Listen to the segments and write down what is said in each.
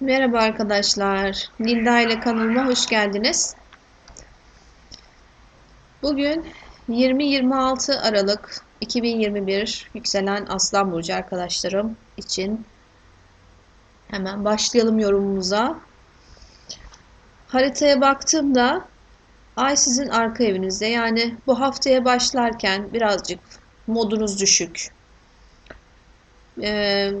Merhaba arkadaşlar. Nilda ile kanalıma hoş geldiniz. Bugün 20-26 Aralık 2021 yükselen Aslan Burcu arkadaşlarım için hemen başlayalım yorumumuza. Haritaya baktığımda Ay sizin arka evinizde yani bu haftaya başlarken birazcık modunuz düşük. Ee,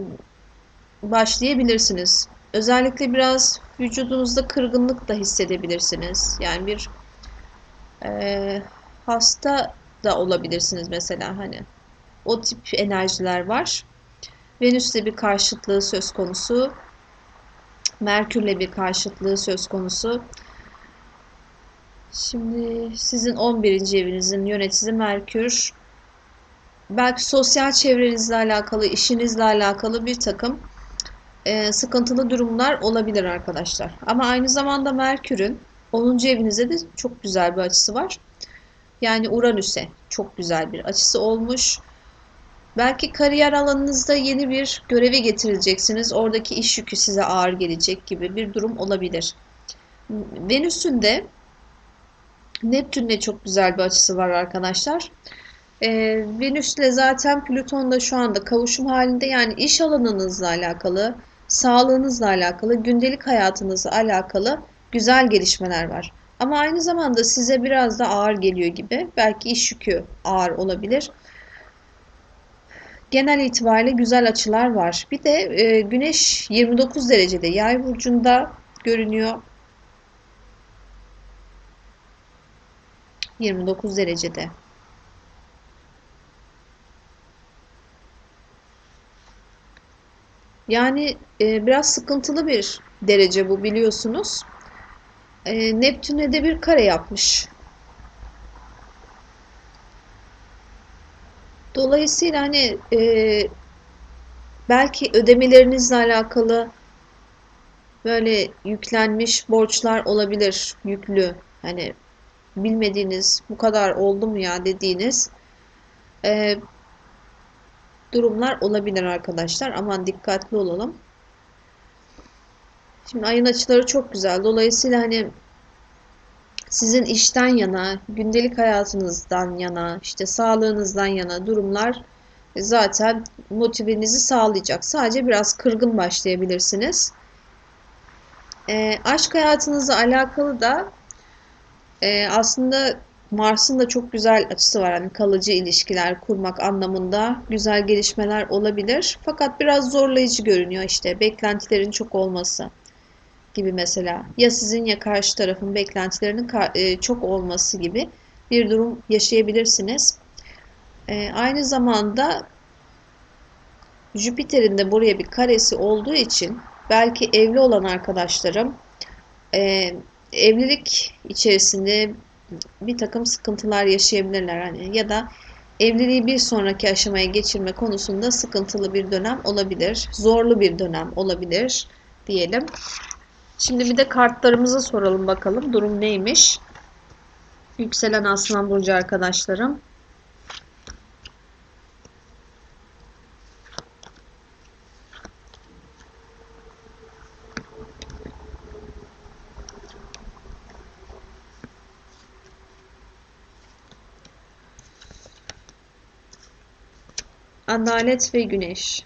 başlayabilirsiniz. Özellikle biraz vücudunuzda kırgınlık da hissedebilirsiniz. Yani bir e, hasta da olabilirsiniz mesela hani. O tip enerjiler var. Venüs'le bir karşıtlığı söz konusu. Merkür'le bir karşıtlığı söz konusu. Şimdi sizin 11. evinizin yöneticisi Merkür. Belki sosyal çevrenizle alakalı, işinizle alakalı bir takım e, sıkıntılı durumlar olabilir arkadaşlar. Ama aynı zamanda Merkür'ün 10. evinize de çok güzel bir açısı var. Yani Uranüs'e çok güzel bir açısı olmuş. Belki kariyer alanınızda yeni bir göreve getirileceksiniz. Oradaki iş yükü size ağır gelecek gibi bir durum olabilir. Venüs'ün de Neptün'le çok güzel bir açısı var arkadaşlar. Ee, Venüs'le zaten Plüton da şu anda kavuşum halinde yani iş alanınızla alakalı, sağlığınızla alakalı, gündelik hayatınızla alakalı güzel gelişmeler var. Ama aynı zamanda size biraz da ağır geliyor gibi. Belki iş yükü ağır olabilir. Genel itibariyle güzel açılar var. Bir de e, Güneş 29 derecede Yay burcunda görünüyor. 29 derecede. Yani e, biraz sıkıntılı bir derece bu biliyorsunuz. E, Neptün'e de bir kare yapmış. Dolayısıyla hani e, belki ödemelerinizle alakalı böyle yüklenmiş borçlar olabilir, yüklü. Hani bilmediğiniz, bu kadar oldu mu ya dediğiniz e, durumlar olabilir arkadaşlar. Aman dikkatli olalım. Şimdi ayın açıları çok güzel. Dolayısıyla hani sizin işten yana, gündelik hayatınızdan yana, işte sağlığınızdan yana durumlar zaten motivenizi sağlayacak. Sadece biraz kırgın başlayabilirsiniz. E, aşk hayatınızla alakalı da e, aslında Mars'ın da çok güzel açısı var. Hani kalıcı ilişkiler kurmak anlamında güzel gelişmeler olabilir. Fakat biraz zorlayıcı görünüyor işte beklentilerin çok olması gibi mesela. Ya sizin ya karşı tarafın beklentilerinin e, çok olması gibi bir durum yaşayabilirsiniz. E, aynı zamanda Jüpiter'in de buraya bir karesi olduğu için belki evli olan arkadaşlarım e, evlilik içerisinde bir takım sıkıntılar yaşayabilirler hani ya da evliliği bir sonraki aşamaya geçirme konusunda sıkıntılı bir dönem olabilir, zorlu bir dönem olabilir diyelim. Şimdi bir de kartlarımızı soralım bakalım durum neymiş? Yükselen Aslan Burcu arkadaşlarım. Adalet ve Güneş.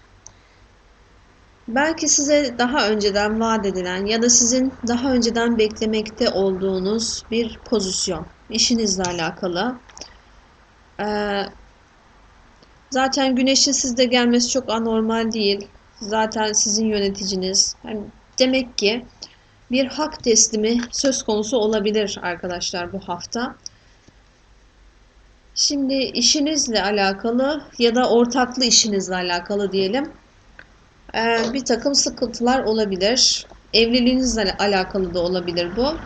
Belki size daha önceden vaat edilen ya da sizin daha önceden beklemekte olduğunuz bir pozisyon, işinizle alakalı. Ee, zaten güneşin sizde gelmesi çok anormal değil. Zaten sizin yöneticiniz. Yani demek ki bir hak teslimi söz konusu olabilir arkadaşlar bu hafta. Şimdi işinizle alakalı ya da ortaklı işinizle alakalı diyelim ee, bir takım sıkıntılar olabilir. Evliliğinizle alakalı da olabilir bu.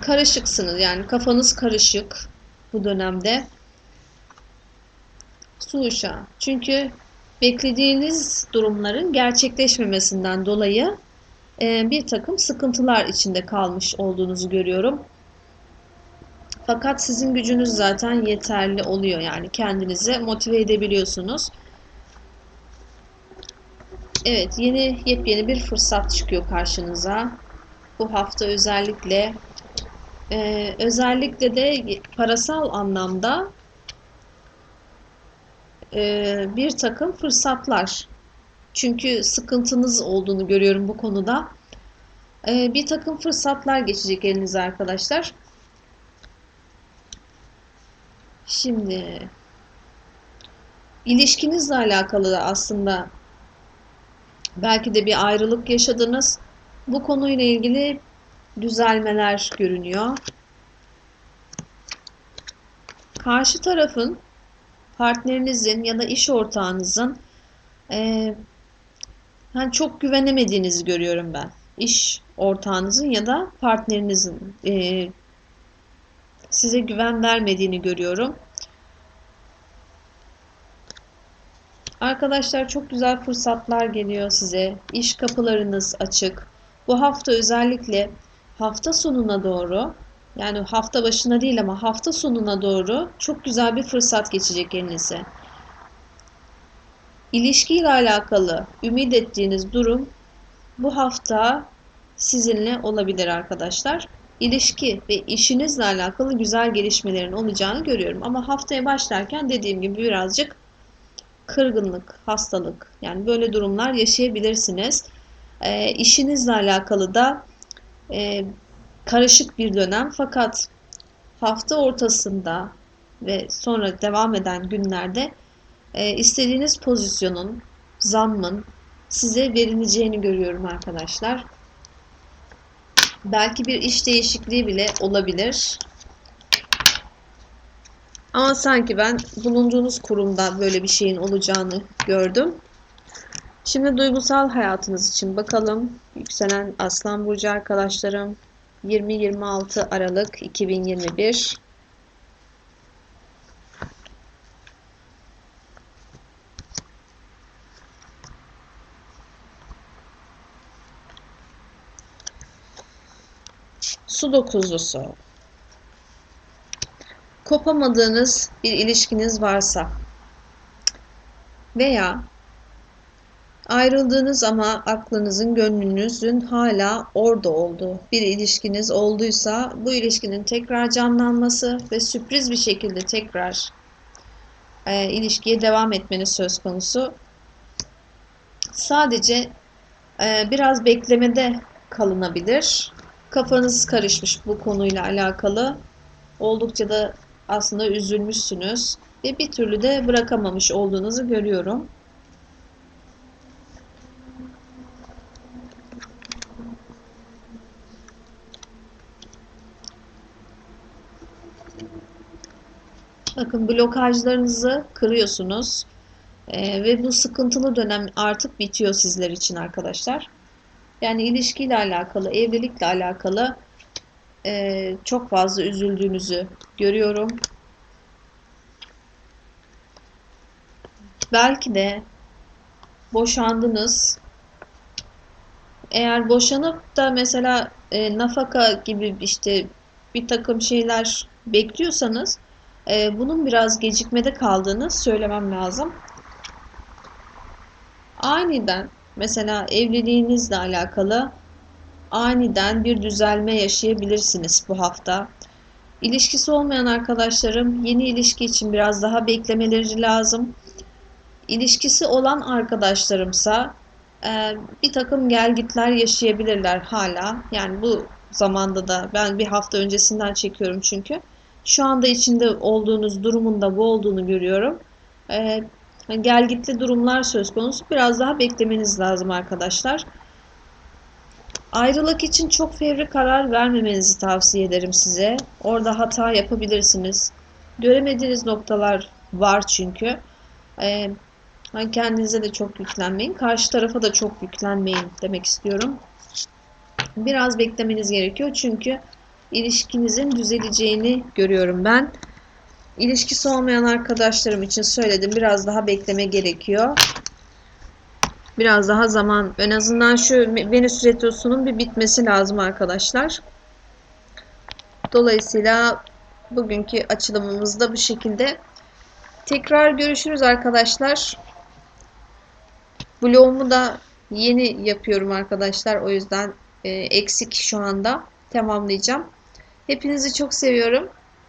Karışıksınız yani kafanız karışık bu dönemde. Su uşağı. Çünkü beklediğiniz durumların gerçekleşmemesinden dolayı e, bir takım sıkıntılar içinde kalmış olduğunuzu görüyorum. Fakat sizin gücünüz zaten yeterli oluyor yani kendinizi motive edebiliyorsunuz. Evet, yeni yepyeni bir fırsat çıkıyor karşınıza. Bu hafta özellikle e, özellikle de parasal anlamda e, bir takım fırsatlar. Çünkü sıkıntınız olduğunu görüyorum bu konuda. E, bir takım fırsatlar geçecek elinize arkadaşlar. Şimdi ilişkinizle alakalı da aslında belki de bir ayrılık yaşadınız. Bu konuyla ilgili düzelmeler görünüyor. Karşı tarafın partnerinizin ya da iş ortağınızın e, yani çok güvenemediğinizi görüyorum ben. İş ortağınızın ya da partnerinizin e, size güven vermediğini görüyorum. Arkadaşlar çok güzel fırsatlar geliyor size. İş kapılarınız açık. Bu hafta özellikle hafta sonuna doğru yani hafta başına değil ama hafta sonuna doğru çok güzel bir fırsat geçecek elinize. İlişkiyle alakalı ümit ettiğiniz durum bu hafta sizinle olabilir arkadaşlar. İlişki ve işinizle alakalı güzel gelişmelerin olacağını görüyorum. Ama haftaya başlarken dediğim gibi birazcık kırgınlık, hastalık yani böyle durumlar yaşayabilirsiniz. E, işinizle alakalı da e, karışık bir dönem fakat hafta ortasında ve sonra devam eden günlerde e, istediğiniz pozisyonun, zammın size verileceğini görüyorum arkadaşlar. Belki bir iş değişikliği bile olabilir. Ama sanki ben bulunduğunuz kurumda böyle bir şeyin olacağını gördüm. Şimdi duygusal hayatınız için bakalım. Yükselen Aslan Burcu arkadaşlarım 20-26 Aralık 2021 Su dokuzlusu kopamadığınız bir ilişkiniz varsa veya ayrıldığınız ama aklınızın, gönlünüzün hala orada olduğu bir ilişkiniz olduysa bu ilişkinin tekrar canlanması ve sürpriz bir şekilde tekrar e, ilişkiye devam etmeniz söz konusu. Sadece e, biraz beklemede kalınabilir. Kafanız karışmış bu konuyla alakalı. Oldukça da aslında üzülmüşsünüz ve bir türlü de bırakamamış olduğunuzu görüyorum. Bakın blokajlarınızı kırıyorsunuz. Ee, ve bu sıkıntılı dönem artık bitiyor sizler için arkadaşlar. Yani ilişkiyle alakalı, evlilikle alakalı e, çok fazla üzüldüğünüzü görüyorum. Belki de boşandınız. Eğer boşanıp da mesela e, nafaka gibi işte bir takım şeyler bekliyorsanız e, bunun biraz gecikmede kaldığını söylemem lazım. Aniden mesela evliliğinizle alakalı aniden bir düzelme yaşayabilirsiniz bu hafta. İlişkisi olmayan arkadaşlarım yeni ilişki için biraz daha beklemeleri lazım. İlişkisi olan arkadaşlarımsa e, bir takım gelgitler yaşayabilirler hala. Yani bu zamanda da ben bir hafta öncesinden çekiyorum çünkü. Şu anda içinde olduğunuz durumun da bu olduğunu görüyorum. E, gelgitli durumlar söz konusu. Biraz daha beklemeniz lazım arkadaşlar. Ayrılık için çok fevri karar vermemenizi tavsiye ederim size. Orada hata yapabilirsiniz. Göremediğiniz noktalar var çünkü. Ee, kendinize de çok yüklenmeyin. Karşı tarafa da çok yüklenmeyin demek istiyorum. Biraz beklemeniz gerekiyor çünkü ilişkinizin düzeleceğini görüyorum ben. İlişkisi olmayan arkadaşlarım için söyledim. Biraz daha bekleme gerekiyor biraz daha zaman en azından şu Venüs retrosunun bir bitmesi lazım arkadaşlar. Dolayısıyla bugünkü açılımımızda bu şekilde. Tekrar görüşürüz arkadaşlar. Blogumu da Yeni yapıyorum arkadaşlar. O yüzden e, eksik şu anda. Tamamlayacağım. Hepinizi çok seviyorum.